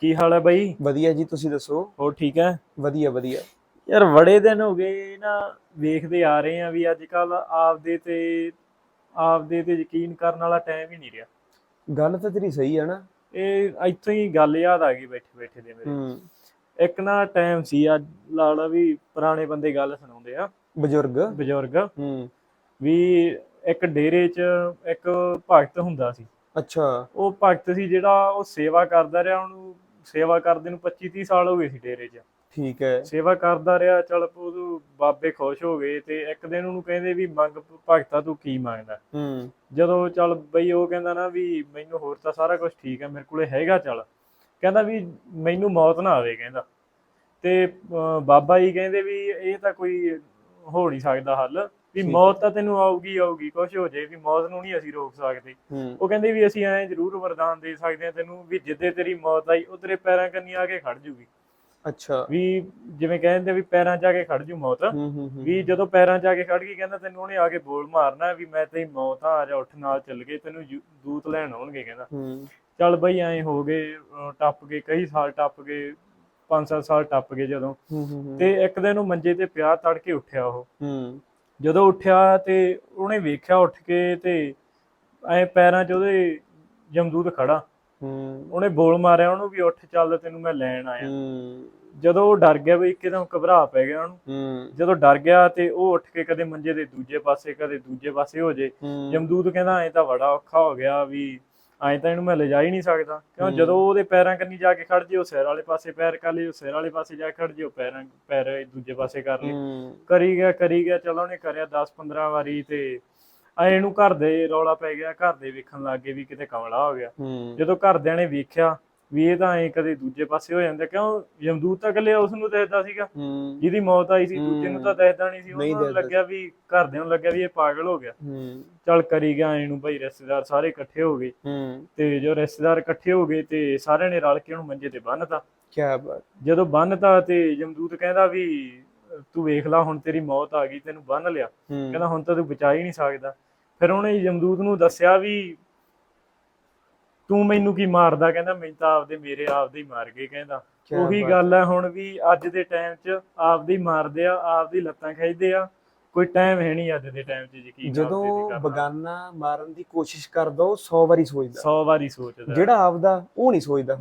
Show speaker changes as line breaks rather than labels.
ਕੀ ਹਾਲ ਹੈ ਬਾਈ?
ਵਧੀਆ ਜੀ ਤੁਸੀਂ ਦੱਸੋ?
ਹੋਰ ਠੀਕ ਹੈ?
ਵਧੀਆ ਵਧੀਆ।
ਯਾਰ ਬੜੇ ਦਿਨ ਹੋ ਗਏ ਨਾ ਵੇਖਦੇ ਆ ਰਹੇ ਆ ਵੀ ਅੱਜ ਕੱਲ ਆਪਦੇ ਤੇ ਆਪਦੇ ਤੇ ਯਕੀਨ ਕਰਨ ਵਾਲਾ ਟਾਈਮ ਹੀ ਨਹੀਂ ਰਿਹਾ।
ਗੱਲ ਤਾਂ ਤੇਰੀ ਸਹੀ ਹੈ ਨਾ।
ਇਹ ਇੱਥੋਂ ਹੀ ਗੱਲ ਯਾਦ ਆ ਗਈ ਬੈਠੇ ਬੈਠੇ ਦੇ ਮੇਰੇ। ਇੱਕ ਨਾ ਟਾਈਮ ਸੀ ਅੱਜ ਲਾਲਾ ਵੀ ਪੁਰਾਣੇ ਬੰਦੇ ਗੱਲ ਸੁਣਾਉਂਦੇ ਆ।
ਬਜ਼ੁਰਗ।
ਬਜ਼ੁਰਗ।
ਹੂੰ।
ਵੀ ਇੱਕ ਡੇਰੇ 'ਚ ਇੱਕ ਭਗਤ ਹੁੰਦਾ ਸੀ।
ਅੱਛਾ।
ਉਹ ਭਗਤ ਸੀ ਜਿਹੜਾ ਉਹ ਸੇਵਾ ਕਰਦਾ ਰਿਹਾ ਉਹਨੂੰ ਸੇਵਾ ਕਰਦੇ ਨੂੰ 25 30 ਸਾਲ ਹੋ ਗਏ ਸੀ ਡੇਰੇ 'ਚ।
ਠੀਕ ਹੈ।
ਸੇਵਾ ਕਰਦਾ ਰਿਹਾ ਚਲ ਉਹ ਬਾਬੇ ਖੁਸ਼ ਹੋ ਗਏ ਤੇ ਇੱਕ ਦਿਨ ਉਹਨੂੰ ਕਹਿੰਦੇ ਵੀ ਮੰਗ ਭਗਤਾ ਤੂੰ ਕੀ ਮੰਗਦਾ?
ਹੂੰ।
ਜਦੋਂ ਚਲ ਬਈ ਉਹ ਕਹਿੰਦਾ ਨਾ ਵੀ ਮੈਨੂੰ ਹੋਰ ਤਾਂ ਸਾਰਾ ਕੁਝ ਠੀਕ ਹੈ ਮੇਰੇ ਕੋਲੇ ਹੈਗਾ ਚਲ। ਕਹਿੰਦਾ ਵੀ ਮੈਨੂੰ ਮੌਤ ਨਾ ਆਵੇ ਕਹਿੰਦਾ। ਤੇ ਬਾਬਾ ਜੀ ਕਹਿੰਦੇ ਵੀ ਇਹ ਤਾਂ ਕੋਈ ਹੋ ਨਹੀਂ ਸਕਦਾ ਹੱਲ। ਵੀ ਮੌਤ ਤਾਂ ਤੈਨੂੰ ਆਊਗੀ ਆਊਗੀ ਕੁਛ ਹੋ ਜਾਏ ਵੀ ਮੌਤ ਨੂੰ ਨਹੀਂ ਅਸੀਂ ਰੋਕ ਸਕਦੇ।
ਹੂੰ।
ਉਹ ਕਹਿੰਦੇ ਵੀ ਅਸੀਂ ਐਂ ਜ਼ਰੂਰ ਵਰਦਾਨ ਦੇ ਸਕਦੇ ਹਾਂ ਤੈਨੂੰ ਵੀ ਜਿੱਦੇ ਤੇਰੀ ਮੌਤ ਆਈ ਉਹ ਤੇਰੇ ਪੈਰਾਂ ਕੰਨੀ ਆ ਕੇ ਖੜ ਜੂਗੀ।
ਅੱਛਾ।
ਵੀ ਜਿਵੇਂ ਕਹਿੰਦੇ ਵੀ ਪੈਰਾਂ 'ਚ ਆ ਕੇ ਖੜ ਜੂ ਮੌਤ। ਵੀ ਜਦੋਂ ਪੈਰਾਂ 'ਚ ਆ ਕੇ ਖੜ ਗਈ ਕਹਿੰਦਾ ਤੈਨੂੰ ਉਹਨੇ ਆ ਕੇ ਬੋਲ ਮਾਰਨਾ ਵੀ ਮੈਂ ਤੇਰੀ ਮੌਤ ਆ ਜਾ ਉੱਠ ਨਾਲ ਚੱਲ ਗਏ ਤੈਨੂੰ ਦੂਤ ਲੈਣ ਆਉਣਗੇ ਕਹਿੰਦਾ। ਚੱਲ ਬਈ ਐਂ ਹੋ ਗਏ ਟੱਪ ਗਏ ਕਈ ਸਾਲ ਟੱਪ ਗਏ 5-7 ਸਾਲ ਟੱਪ ਗਏ ਜਦੋਂ। ਤੇ ਇੱਕ ਦਿਨ ਉਹ ਮੰਜੇ ਤੇ ਪਿਆ ਤੜਕੇ ਉੱਠਿਆ ਉਹ। ਜਦੋਂ ਉੱਠਿਆ ਤੇ ਉਹਨੇ ਵੇਖਿਆ ਉੱਠ ਕੇ ਤੇ ਐ ਪੈਰਾਂ 'ਚ ਉਹਦੇ ਜਮਦੂਤ ਖੜਾ
ਹੂੰ।
ਉਹਨੇ ਬੋਲ ਮਾਰਿਆ ਉਹਨੂੰ ਵੀ ਉੱਠ ਚੱਲ ਤੈਨੂੰ ਮੈਂ ਲੈਣ ਆਇਆ।
ਹੂੰ।
ਜਦੋਂ ਉਹ ਡਰ ਗਿਆ ਵੀ ਇੱਕਦਮ ਘਬਰਾ ਪੈ ਗਿਆ ਉਹਨੂੰ।
ਹੂੰ।
ਜਦੋਂ ਡਰ ਗਿਆ ਤੇ ਉਹ ਉੱਠ ਕੇ ਕਦੇ ਮੰਜੇ ਦੇ ਦੂਜੇ ਪਾਸੇ ਕਦੇ ਦੂਜੇ ਪਾਸੇ ਹੋ ਜੇ।
ਹੂੰ।
ਜਮਦੂਤ ਕਹਿੰਦਾ ਐ ਤਾਂ ਬੜਾ ਔਖਾ ਹੋ ਗਿਆ ਵੀ ਐ ਤਾਂ ਇਹਨੂੰ ਮੈਂ ਲਿਜਾ ਹੀ ਨਹੀਂ ਸਕਦਾ। ਕਿਉਂ। ਜਦੋਂ ਉਹਦੇ ਪੈਰਾਂ ਕੰਨੀ ਜਾ ਕੇ ਖੜ ਜੇ ਉਹ ਸਿਰ ਵਾਲੇ ਪਾਸੇ ਪੈਰ ਕਰ ਲਏ ਉਹ ਸਿਰ ਵਾਲੇ ਪਾਸੇ ਜਾ ਕੇ ਖੜ ਜੇ ਉਹ ਪੈਰਾਂ ਪੈਰ ਦੂਜੇ ਪਾਸੇ ਕਰ
ਹੂੰ।
ਕਰੀ ਗਿਆ ਕਰੀ ਗਿਆ ਚਲੋ ਉਹਨੇ ਕਰਿਆ 10 15 ਵਾਰੀ ਤੇ ਐ ਇਹਨੂੰ ਘਰ ਦੇ ਰੌਲਾ ਪੈ ਗਿਆ ਘਰ ਦੇ ਵੇਖਣ ਲੱਗ ਗਏ ਵੀ ਕਿਤੇ ਕਮਲਾ ਹੋ ਗਿਆ। ਜਦੋਂ ਘਰਦਿਆਂ ਨੇ ਵੇਖਿਆ ਵੀ ਇਹ ਤਾਂ ਐ ਕਦੇ ਦੂਜੇ ਪਾਸੇ ਹੋ ਜਾਂਦਾ ਕਿਉਂ ਜਮਦੂਤ ਤਾਂ ਇਕੱਲੇ ਉਸ ਨੂੰ ਦੇਖਦਾ ਸੀਗਾ? ਜਿਹਦੀ ਮੌਤ ਆਈ ਸੀ ਦੂਜੇ ਨੂੰ ਤਾਂ ਦੇਖਦਾ ਨਹੀਂ ਸੀ ਉਹਨੂੰ ਲੱਗਿਆ ਵੀ ਘਰਦਿਆਂ ਨੂੰ ਲੱਗਿਆ ਵੀ ਇਹ ਪਾਗਲ ਹੋ ਗਿਆ। ਚੱਲ ਕਰੀ ਗਿਆ ਇਹਨੂੰ ਭਾਈ ਰਿਸ਼ਤੇਦਾਰ ਸਾਰੇ ਇਕੱਠੇ ਹੋ ਗਏ। ਤੇ ਜੋ ਰਿਸ਼ਤੇਦਾਰ ਇਕੱਠੇ ਹੋ ਗਏ ਤੇ ਸਾਰਿਆਂ ਨੇ ਰਲ ਕੇ ਉਹਨੂੰ ਮੰਜੇ ਤੇ ਬੰਨਤਾ।
ਕੀ ਬਾਤ।
ਜਦੋਂ ਬੰਨਤਾ ਤੇ ਜਮਦੂਤ ਕਹਿੰਦਾ ਵੀ ਤੂੰ ਵੇਖ ਲੈ ਹੁਣ ਤੇਰੀ ਮੌਤ ਆ ਗਈ ਤੈਨੂੰ ਬੰਨ ਲਿਆ। ਕਹਿੰਦਾ ਹੁਣ ਤਾਂ ਤੂੰ ਬਚਾ ਹੀ ਨਹੀਂ ਸਕਦਾ। ਫਿਰ ਉਹਨੇ ਜਮਦੂਤ ਨੂੰ ਦੱਸਿਆ ਵੀ ਤੂੰ ਮੈਨੂੰ ਕੀ ਮਾਰਦਾ? ਕਹਿੰਦਾ ਮੈਨੂੰ ਤਾਂ ਆਪਦੇ ਮੇਰੇ ਆਪਦੇ ਹੀ ਮਾਰ ਗਏ ਕਹਿੰਦਾ।
ਕਿਆ
ਉਹੀ
ਬਾਤ।
ਗੱਲ ਹੈ ਹੁਣ ਵੀ ਅੱਜ ਦੇ ਟਾਈਮ 'ਚ ਆਪਦੇ ਹੀ ਮਾਰਦੇ ਆ ਆਪਦੀ ਲੱਤਾਂ ਖਿੱਚਦੇ ਆ। ਕੋਈ ਟਾਈਮ ਹੈ ਨਹੀਂ ਅੱਜ ਦੇ ਟਾਈਮ 'ਚ ਯਕੀਨ
ਜਦੋਂ ਬਗਾਨਾ ਮਾਰਨ ਦੀ ਕੋਸ਼ਿਸ਼ ਕਰਦਾ ਉਹ 100 ਵਾਰੀ ਸੋਚਦਾ।
100 ਵਾਰੀ ਸੋਚਦਾ।
ਜਿਹੜਾ ਆਪਦਾ ਉਹ ਨਹੀਂ ਸੋਚਦਾ।